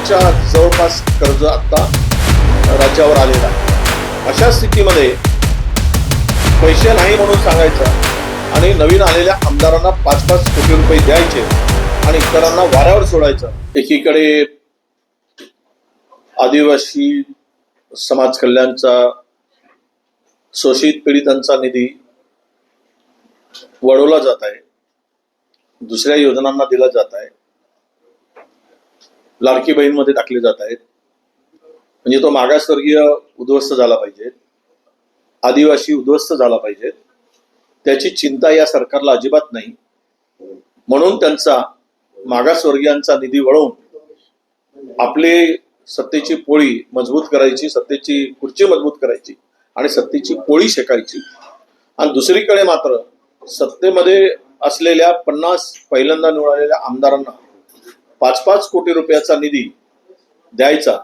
कोटीच्या जवळपास कर्ज आता राज्यावर आलेलं आहे. अशा स्थितीमध्ये पैसे नाही म्हणून सांगायचं आणि नवीन आलेल्या आमदारांना पाच पाच कोटी रुपये द्यायचे आणि इतरांना वाऱ्यावर सोडायचं. एकीकडे आदिवासी समाज कल्याणचा शोषित पीडितांचा निधी वळवला जात आहे दुसऱ्या योजनांना दिला जात आहे. लाडकी बहीणमध्ये टाकले जात आहेत. म्हणजे तो मागासवर्गीय उद्ध्वस्त झाला पाहिजे. आदिवासी उद्ध्वस्त झाला पाहिजे. त्याची चिंता या सरकारला अजिबात नाही. म्हणून त्यांचा मागासवर्गीयांचा निधी वळवून आपले सत्तेची पोळी मजबूत करायची सत्तेची खुर्ची मजबूत करायची आणि सत्तेची पोळी शेकायची. आणि दुसरीकडे मात्र सत्तेमध्ये असलेल्या पन्नास पहिल्यांदा निवडलेल्या आमदारांना पाच पाच कोटी रुपयाचा निधी द्यायचा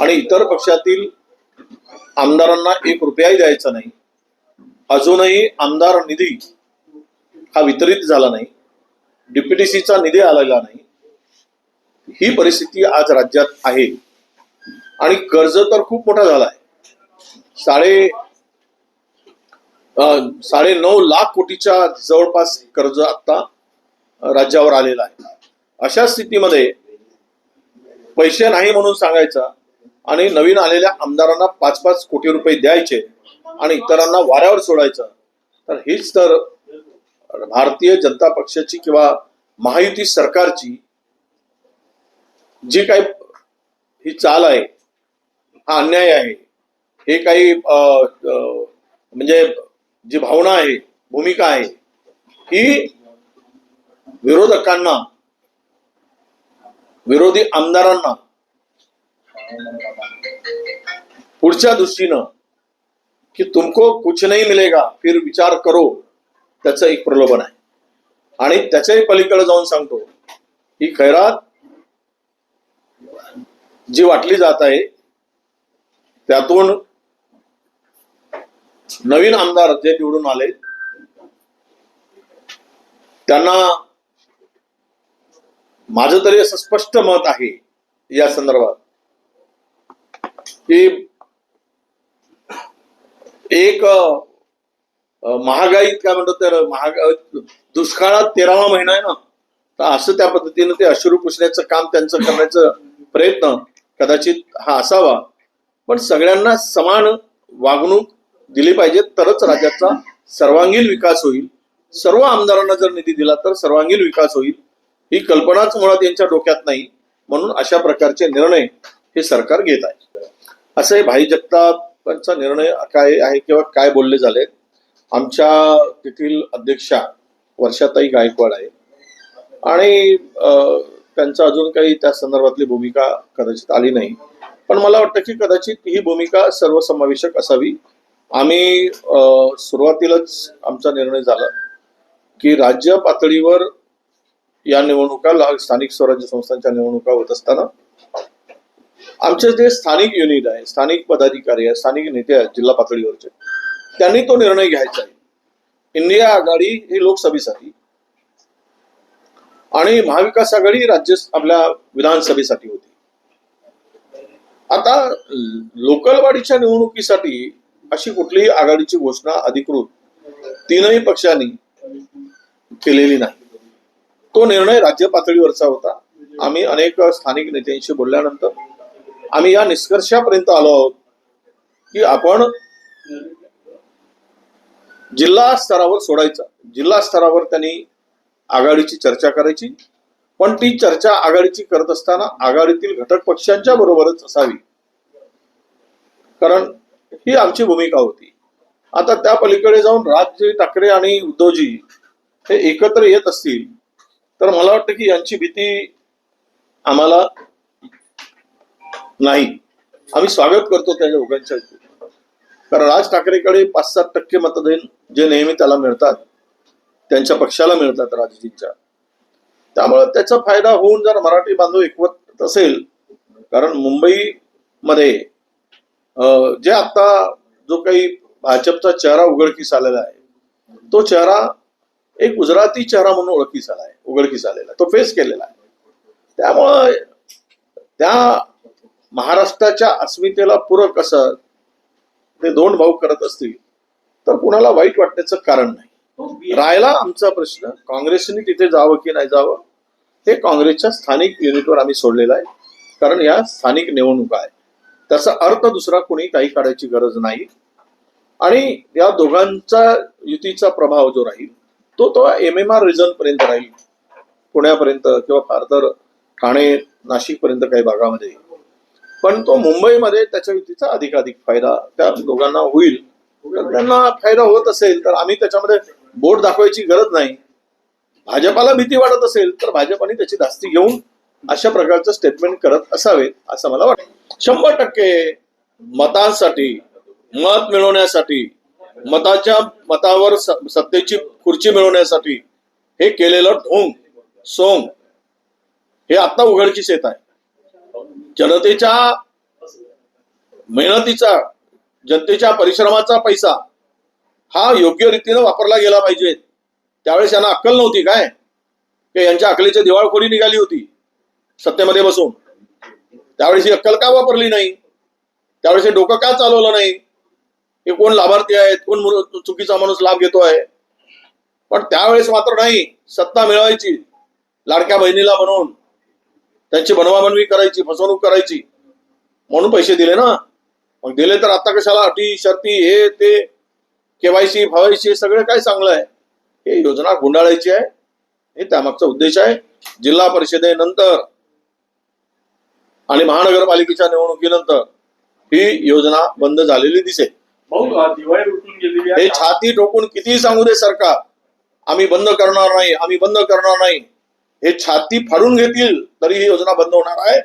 आणि इतर पक्षातील आमदारांना एक रुपयाही द्यायचा नाही. अजूनही आमदार निधी हा वितरित झाला नाही. डीपीटीसीचा निधी आलेला नाही. ही परिस्थिती आज राज्यात आहे. आणि कर्ज तर खूप मोठा झाला आहे. साडे साडे नऊ लाख कोटीच्या जवळपास कर्ज आता राज्यावर आलेला आहे. अशा स्थितीमध्ये पैसे नाही म्हणून सांगायचं आणि नवीन आलेल्या आमदारांना पाच पाच कोटी रुपये द्यायचे आणि इतरांना वाऱ्यावर सोडायचं तर हीच तर भारतीय जनता पक्षाची किंवा महायुती सरकारची जी काही ही चाल आहे हा अन्याय आहे हे काही अं, म्हणजे जी भावना आहे भूमिका आहे ही विरोधकांना विरोधी आमदारांना. पुढच्या दृष्टीनं की तुमको कुछ नहीं मिलेगा फिर विचार करो त्याचं एक प्रलोभन आहे. आणि त्याच्याही पलीकडे जाऊन सांगतो ही खैरात जी वाटली जात आहे त्यातून नवीन आमदार जे निवडून आले त्यांना माझं तरी असं स्पष्ट मत आहे या संदर्भात की एक महागाईत काय म्हणतात तर महाग दुष्काळात तेरावा महिना आहे ना? तर असं त्या पद्धतीनं ते अश्रू पुसण्याचं काम त्यांचं करण्याचं प्रयत्न कदाचित हा असावा. पण सगळ्यांना समान वागणूक दिली पाहिजे तरच राज्याचा सर्वांगीण विकास होईल. सर्व आमदारांना जर निधी दिला तर सर्वांगीण विकास होईल. ही कल्पनाच मुळात यांच्या डोक्यात नाही. म्हणून अशा प्रकारचे निर्णय हे सरकार घेत आहे. असं हे भाई जगतापांचा निर्णय काय आहे किंवा काय बोलले झाले? आमच्या तेथील अध्यक्षा वर्षाताई गायकवाड आहे. आणि अं, अजून काही त्या संदर्भातली भूमिका कदाचित आली नाही. पण मला वाटतं की कदाचित ही भूमिका सर्वसमावेशक असावी. आम्ही अं, सुरुवातीलाच आमचा निर्णय झाला की राज्य पातळीवर या निवडणुका स्थानिक स्वराज्य संस्थांच्या निवडणुका होत असताना आमचे जे स्थानिक युनिट आहे स्थानिक पदाधिकारी आहे स्थानिक नेते आहेत जिल्हा पातळीवरचे त्यांनी तो निर्णय घ्यायचा आहे. इंडिया आघाडी ही लोकसभेसाठी आणि महाविकास आघाडी राज्य आपल्या विधानसभेसाठी होती. आता लोकलवाडीच्या निवडणुकीसाठी अशी कुठलीही आघाडीची घोषणा अधिकृत तीनही पक्षांनी केलेली नाही. तो निर्णय राज्य पातळीवरचा होता. आम्ही अनेक स्थानिक नेत्यांशी बोलल्यानंतर आम्ही या निष्कर्षापर्यंत आलो आहोत की आपण जिल्हा स्तरावर सोडायचा. जिल्हा स्तरावर त्यांनी आघाडीची चर्चा करायची. पण ती चर्चा आघाडीची करत असताना आघाडीतील घटक पक्षांच्या बरोबरच असावी. कारण ही आमची भूमिका होती. आता त्या पलीकडे जाऊन राज ठाकरे आणि उद्धवजी हे एकत्र येत असतील तर मला वाटतं की यांची भीती आम्हाला नाही. आम्ही स्वागत करतो त्या दोघांच्या कारण राज ठाकरेकडे पाच सात टक्के मतदान जे नेहमी त्याला मिळतात त्यांच्या पक्षाला मिळतात राजजींच्या त्यामुळे त्याचा फायदा होऊन जर मराठी बांधव एकवत असेल कारण मुंबईमध्ये जे आता जो काही भाजपचा चेहरा उघडकीस आलेला आहे तो चेहरा एक गुजराती चेहरा म्हणून ओळखीस आला आहे उघडकीस आलेला आहे. तो फेस केलेला आहे. त्यामुळं त्या महाराष्ट्राच्या अस्मितेला पूरक असं ते दोन भाऊ करत असतील तर कुणाला वाईट वाटण्याचं कारण नाही. राहिला आमचा प्रश्न काँग्रेसने तिथे जावं की नाही जावं हे काँग्रेसच्या स्थानिक युनिटवर आम्ही सोडलेलं आहे. कारण या स्थानिक निवडणुका आहे. त्याचा अर्थ दुसरा कोणी काही काढायची गरज नाही. आणि या दोघांचा युतीचा प्रभाव जो राहील तो तो एम एम आर रिजन पर्यंत राहील. पुण्यापर्यंत किंवा फार तर ठाणे नाशिक पर्यंत काही भागामध्ये. पण तो मुंबईमध्ये त्याच्या युतीचा अधिकाधिक फायदा त्या दोघांना होईल. त्यांना फायदा होत असेल तर आम्ही त्याच्यामध्ये बोट दाखवायची गरज नाही. भाजपाला भीती वाटत असेल तर भाजपाने त्याची धास्ती घेऊन अशा प्रकारचं स्टेटमेंट करत असावे असं मला वाटतं. शंभर टक्के मतांसाठी मत मिळवण्यासाठी मताच्या मतावर सत्तेची खुर्ची मिळवण्यासाठी हे केलेलं ढोंग सोंग हे आता उघडकीस येत आहे. जनतेच्या मेहनतीचा जनतेच्या परिश्रमाचा पैसा हा योग्य रीतीनं वापरला गेला पाहिजे. त्यावेळेस यांना अक्कल नव्हती काय? की यांच्या अकलेची दिवाळखोरी निघाली होती सत्तेमध्ये बसून. त्यावेळेस ही अक्कल का वापरली नाही? त्यावेळेस हे डोकं का चालवलं नाही? हे कोण लाभार्थी आहेत कोण चुकीचा माणूस लाभ घेतो आहे. पण त्यावेळेस मात्र नाही सत्ता मिळवायची लाडक्या बहिणीला म्हणून त्यांची बनवाबनवी करायची फसवणूक करायची म्हणून पैसे दिले ना. मग दिले तर आता कशाला अटी शर्ती हे ते केवायसी फवायसी हे सगळं काय चांगलं आहे? हे योजना गुंडाळायची आहे. हे त्यामागचा उद्देश आहे. जिल्हा परिषदेनंतर आणि महानगरपालिकेच्या निवडणुकीनंतर ही योजना बंद झालेली दिसेल. हे छाती ठोकून कितीही सांगू दे सरकार. आम्ही बंद करणार नाही आम्ही बंद करणार नाही. हे छाती फाडून घेतील तरी ही योजना बंद होणार आहे.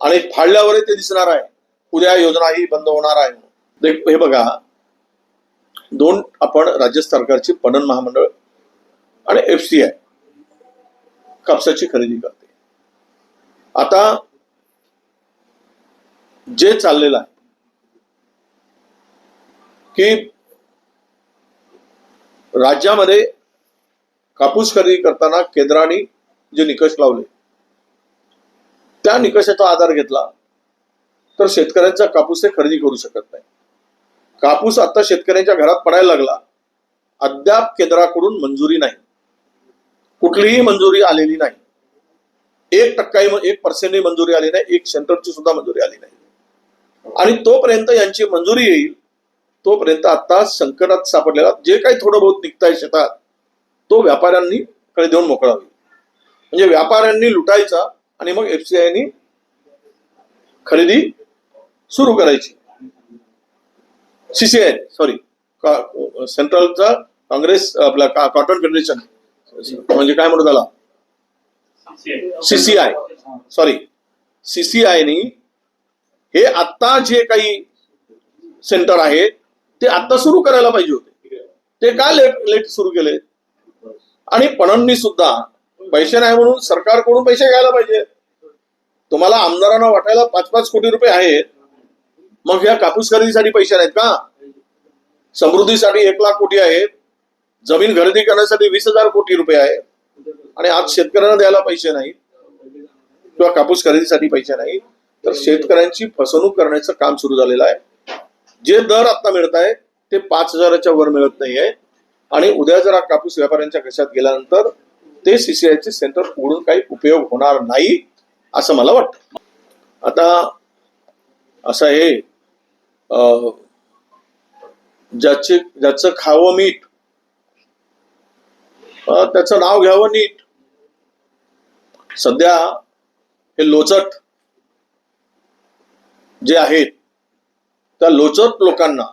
आणि फाडल्यावरही ते दिसणार आहे. उद्या योजना ही बंद होणार आहे. देख- हे बघा. दोन आपण राज्य सरकारची पणन महामंडळ आणि एफ सी आय कापसाची खरेदी करते. आता जे चाललेलं आहे की राज्यामध्ये कापूस खरेदी करताना केंद्राने जे निकष लावले त्या निकषाचा आधार घेतला तर शेतकऱ्यांचा कापूस ते खरेदी करू शकत नाही. कापूस आता शेतकऱ्यांच्या घरात पडायला लागला. अद्याप केंद्राकडून मंजुरी नाही. कुठलीही मंजुरी आलेली नाही. एक टक्काही एक पर्सेंटही मंजुरी आली नाही एक सेंटरची सुद्धा मंजुरी आली नाही. आणि तोपर्यंत यांची मंजुरी येईल तोपर्यंत आता संकटात सापडलेला जे काही थोडं बहुत निघताय शेतात तो व्यापाऱ्यांनी कडे देऊन मोकळा होईल म्हणजे व्यापाऱ्यांनी लुटायचा आणि मग एफसीआयनी खरेदी सुरू करायची. सीसीआय सॉरी सेंट्रलचा काँग्रेस आपला कॉटन फेडरेशन म्हणजे काय म्हणू त्याला? सीसीआय सॉरी सीसीआयनी हे आता जे काही सेंटर आहे ते आता सुरू करायला पाहिजे होते. ते का लेट लेट सुरू केले? आणि पणननी सुद्धा पैसे नाही म्हणून सरकारकडून पैसे घ्यायला पाहिजे. तुम्हाला आमदारांना वाटायला पाच पाच कोटी रुपये आहेत मग या कापूस खरेदीसाठी पैसे नाहीत का? समृद्धीसाठी एक लाख कोटी आहेत जमीन खरेदी करण्यासाठी वीस हजार कोटी रुपये आहेत आणि आज शेतकऱ्यांना द्यायला पैसे नाहीत. किंवा कापूस खरेदीसाठी पैसे नाही तर शेतकऱ्यांची फसवणूक करण्याचं काम सुरू झालेलं आहे. जे दर आता मिळत आहे ते पाच हजाराच्या वर मिळत नाहीये. आणि उद्या जर हा कापूस व्यापाऱ्यांच्या कशात गेल्यानंतर ते सीसीआयचे सेंटर उघडून काही उपयोग होणार नाही असं मला वाटतं. आता असं आहे ज्याचे ज्याचं खावं मीठ त्याचं नाव घ्यावं नीट. सध्या हे लोचट जे आहेत त्या लोचत लोकांना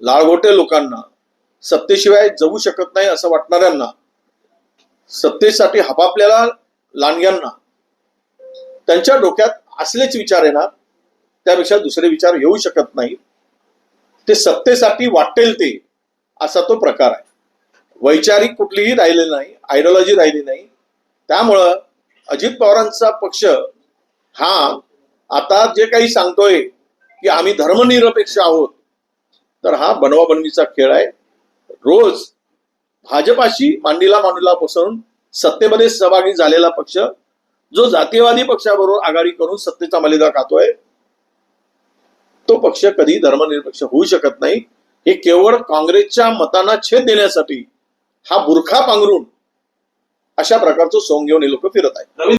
लाळगोटे लोकांना सत्तेशिवाय जगू शकत नाही असं वाटणाऱ्यांना सत्तेसाठी हपापल्याला लांडग्यांना त्यांच्या डोक्यात असलेच विचार येणार त्यापेक्षा दुसरे विचार येऊ शकत नाही. ते सत्तेसाठी वाटेल ते असा तो प्रकार आहे. वैचारिक कुठलीही राहिलेली नाही आयडिओलॉजी राहिली नाही. त्यामुळं अजित पवारांचा पक्ष हा आता जे काही सांगतोय की आम्ही धर्मनिरपेक्ष आहोत. तर हा बनवाबनवीचा खेळ आहे. रोज भाजपाशी मांडीला मांडीला बसवून सत्तेमध्ये सहभागी झालेला पक्ष जो जातीयवादी पक्षाबरोबर आघाडी करून सत्तेचा मलिदा खातोय तो पक्ष कधी धर्मनिरपेक्ष होऊ शकत नाही. हे केवळ काँग्रेसच्या मतांना छेद देण्यासाठी हा बुरखा पांघरून अशा प्रकारचं सोंग घेऊन हे लोक फिरत आहेत.